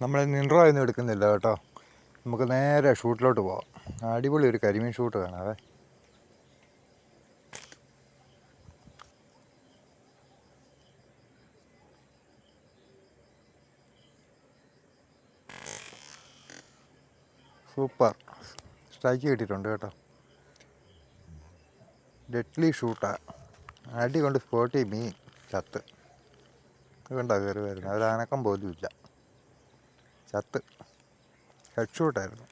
നമ്മൾ ഒന്നും എടുക്കുന്നില്ല കേട്ടോ. നമുക്ക് നേരെ ഷൂട്ടിലോട്ട് പോവാം. അടിപൊളി ഒരു കരിമീൻ ഷൂട്ട് കാണാവേ. സൂപ്പർ. സ്ട്രൈക്ക് കിട്ടിയിട്ടുണ്ട് കേട്ടോ. ഡെഡ്ലി ഷൂട്ടാ അടി കൊണ്ട് സ്പോട്ടി മീൻ ചത്ത്. അതുകൊണ്ടാ കയറി വരുന്നത്. ഒരനക്കം പോലും ഇല്ല ചത്ത്. ഹെഡ് ഷൂട്ടായിരുന്നു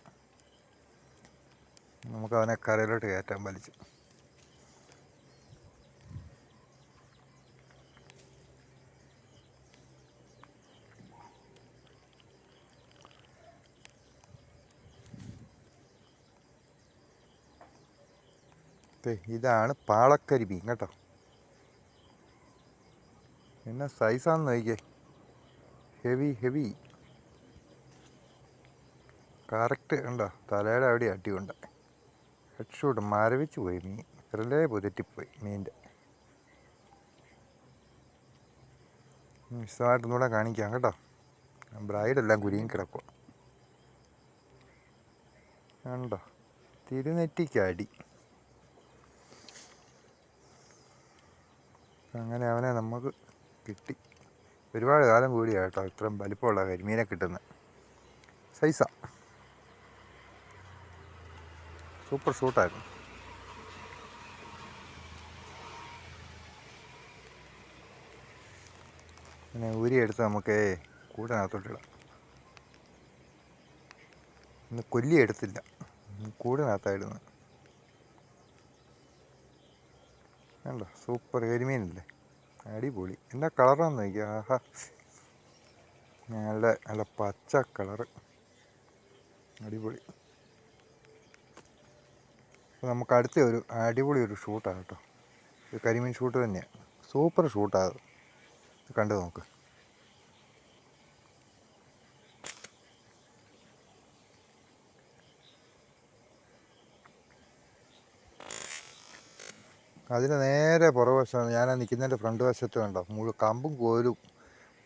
നമുക്ക് അവനെ കരയിലോട്ട് കയറ്റാൻ വലിച്ചു. ഇതാണ് പാളക്കരി മീൻ കേട്ടോ. എന്നാ സൈസാന്ന് നോക്കിയേ ഹെവി ഹെവി കറക്റ്റ് ഉണ്ടോ തലയുടെ അവിടെ അടിയുണ്ട് ഹെഡ് ഷൂട്ട് മരവിച്ച് പോയി മീൻ. വിരലേ പുതറ്റിപ്പോയി മീന്റെ. വിശദമായിട്ടൊന്നുകൂടെ കാണിക്കാം കേട്ടോ. ബ്രൈഡെല്ലാം കുരുങ്ങി കിടക്കുക കണ്ടോ? തിരുനെറ്റിക്കടി. അങ്ങനെ അവനെ നമുക്ക് കിട്ടി. ഒരുപാട് കാലം കൂടിയാട്ടോ ഇത്രയും വലിപ്പമുള്ള കരിമീനെ കിട്ടുന്നത്. സൈസാ സൂപ്പർ ഷൂട്ടായിരുന്നു. പിന്നെ ഊരിയെടുത്ത് നമുക്ക് കൂടിനകത്തോട്ടിടാം. ഇന്ന് കൊല്ലി എടുത്തില്ല കൂടിനകത്തായിരുന്നു കണ്ടോ? സൂപ്പർ കരിമീനല്ലേ? അടിപൊളി. എന്താ കളറാന്ന് നോക്കിയാ? ആഹാ. നല്ല നല്ല പച്ച കളറ്. അടിപൊളി. അപ്പോൾ നമുക്ക് അടുത്ത ഒരു അടിപൊളി ഒരു ഷൂട്ടാണ് കേട്ടോ. ഒരു കരിമീൻ ഷൂട്ട് തന്നെയാണ് സൂപ്പർ ഷൂട്ടാണ് ഇത് കണ്ടു നോക്ക്. അതിന് നേരെ പുറവശമാണ് ഞാൻ നിൽക്കുന്നതിന്റെ ഫ്രണ്ട് വശത്ത് കണ്ടോ. മുഴുവൻ കമ്പും കോലും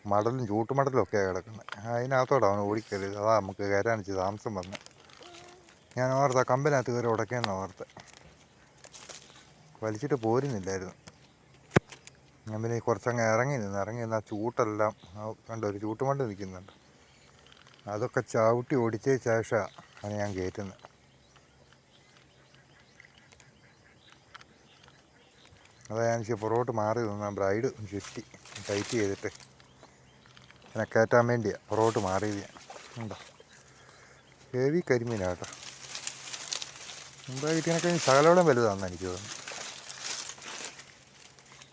മടലും ചൂട്ടുമടലും ഒക്കെയാണ് കിടക്കുന്നത്. അതിനകത്തോടെ അവൻ ഓടിക്കരുത് അതാ നമുക്ക് കയറാൻ വെച്ച് താമസം വന്ന് ഞാൻ ഓർത്ത കമ്പനകത്ത് കയറി ഉടയ്ക്കാമെന്ന് ഓർത്ത്. വലിച്ചിട്ട് പോരുന്നില്ലായിരുന്നു. ഞാൻ പിന്നെ കുറച്ചങ്ങ് ഇറങ്ങി നിന്ന് ഇറങ്ങി നിന്ന് ആ ചൂട്ടെല്ലാം കണ്ടോ ഒരു ചൂട്ടുമണ്ട് നിൽക്കുന്നുണ്ട്. അതൊക്കെ ചവിട്ടി ഓടിച്ച ശേഷമാണ് ഞാൻ കയറ്റുന്നത് അതാ ഞാൻ പുറകോട്ട് മാറി നിന്ന് ബ്രൈഡ് ചുറ്റി ടൈറ്റ് ചെയ്തിട്ട് എന്നെ കയറ്റാൻ വേണ്ടിയാണ് പുറകോട്ട് മാറിയത് ഉണ്ടോ ഹെവി കരിമീനാണ് കേട്ടോ. മുമ്പേ കിട്ടിയതിനൊക്കെ ശകലോടം വലുതാണെന്ന് എനിക്ക് തോന്നുന്നു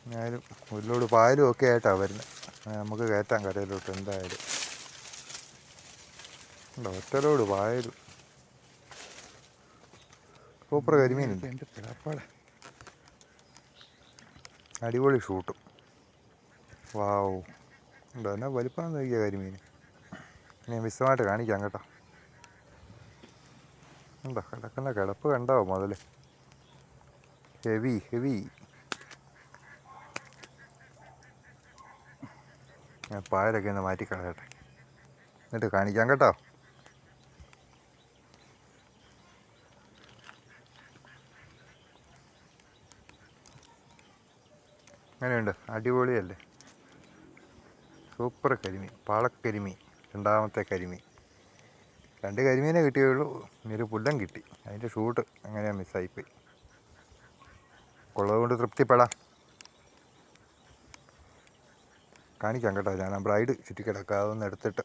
ഞാനും ഉള്ളിലോട് പാലും ഒക്കെ ആയിട്ടാണ് വരുന്നത് നമുക്ക് കയറ്റാം കരയിലോട്ട് എന്തായാലും. ഉണ്ടോ? ഒറ്റ ലോഡ് പായലും. സൂപ്പർ കരിമീനുണ്ട്. എന്റെ പിളപ്പാടെ അടിപൊളി ഷൂട്ടും. വാവ്. ഉണ്ടോ? എന്നാ വലിപ്പം നോക്കിയ കരിമീൻ ഞാൻ വിശദമായിട്ട് കാണിക്കാം കേട്ടോ. ഉണ്ടോ കിടക്കുന്ന കിടപ്പ് കണ്ടോ മുതൽ ഹെവി ഹെവി ഞാൻ പായലൊക്കെ ഒന്ന് മാറ്റി കളയട്ടെ. എന്നിട്ട് കാണിക്കാം കേട്ടോ. അങ്ങനെയുണ്ട് അടിപൊളിയല്ലേ? സൂപ്പർ കരിമീൻ. പാളക്കരിമീൻ. രണ്ടാമത്തെ കരിമീൻ. രണ്ട് കരിമീനെ കിട്ടിയുള്ളൂ. ഒരു പുല്ലം കിട്ടി. അതിന്റെ ഷൂട്ട് അങ്ങനെ മിസ്സായിപ്പോയി. ഉള്ളത് കൊണ്ട് തൃപ്തിപ്പെടാം. കാണിക്കാം കേട്ടോ. ഞാൻ ആ ബ്രൈഡ് ചുറ്റിക്കിടക്കുക അതൊന്ന് എടുത്തിട്ട്.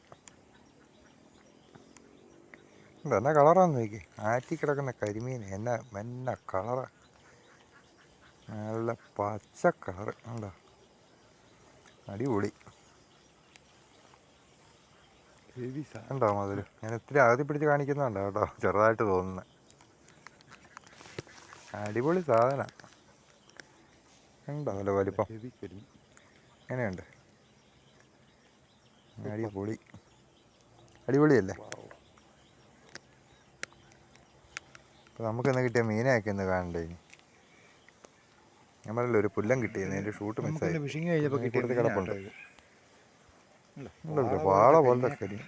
എന്നാ കളറാന്ന് നോക്കി ആറ്റി കിടക്കുന്ന കരിമീൻ എന്നാ എന്നാ കളറാ? നല്ല പച്ച കളറ്. ഉണ്ടോ അടിപൊളി. ഉണ്ടോ മുതൽ ഞാൻ ഇത്തിരി അകത്തി പിടിച്ച് കാണിക്കുന്നുണ്ടോ കേട്ടോ. ചെറുതായിട്ട് തോന്നുന്നത് അടിപൊളി സാധന. ഉണ്ടോ നല്ല വലിപ്പം? എങ്ങനെയുണ്ട്? അടിപൊളി. അടിപൊളിയല്ലേ? അപ്പോൾ നമുക്കെന്ന് കിട്ടിയ മീനൊക്കെ ഒന്ന് കാണണ്ടേ ഇനി? ഞാൻ പറഞ്ഞല്ലോ ഒരു പുല്ലം കിട്ടിയിരുന്നു. എന്റെ ഷൂട്ട് മിസ്സായി ഫിഷിങ് കഴിഞ്ഞപ്പോൾ കിടപ്പുണ്ട്. വാള പോലെ കരി.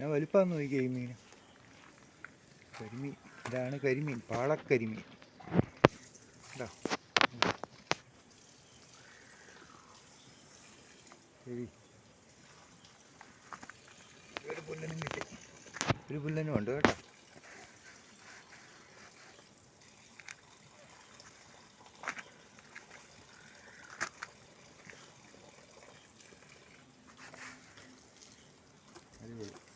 ഞാൻ വലിപ്പാന്ന് ഈ മീൻ. കരിമീൻ. ഇതാണ് കരിമീൻ പാളക്കരിമീൻ കേട്ടോ ശരി. ഒരു പുല്ലനും കിട്ടി. ഒരു പുല്ലനും ഉണ്ട് കേട്ടോ. അടിപൊളി.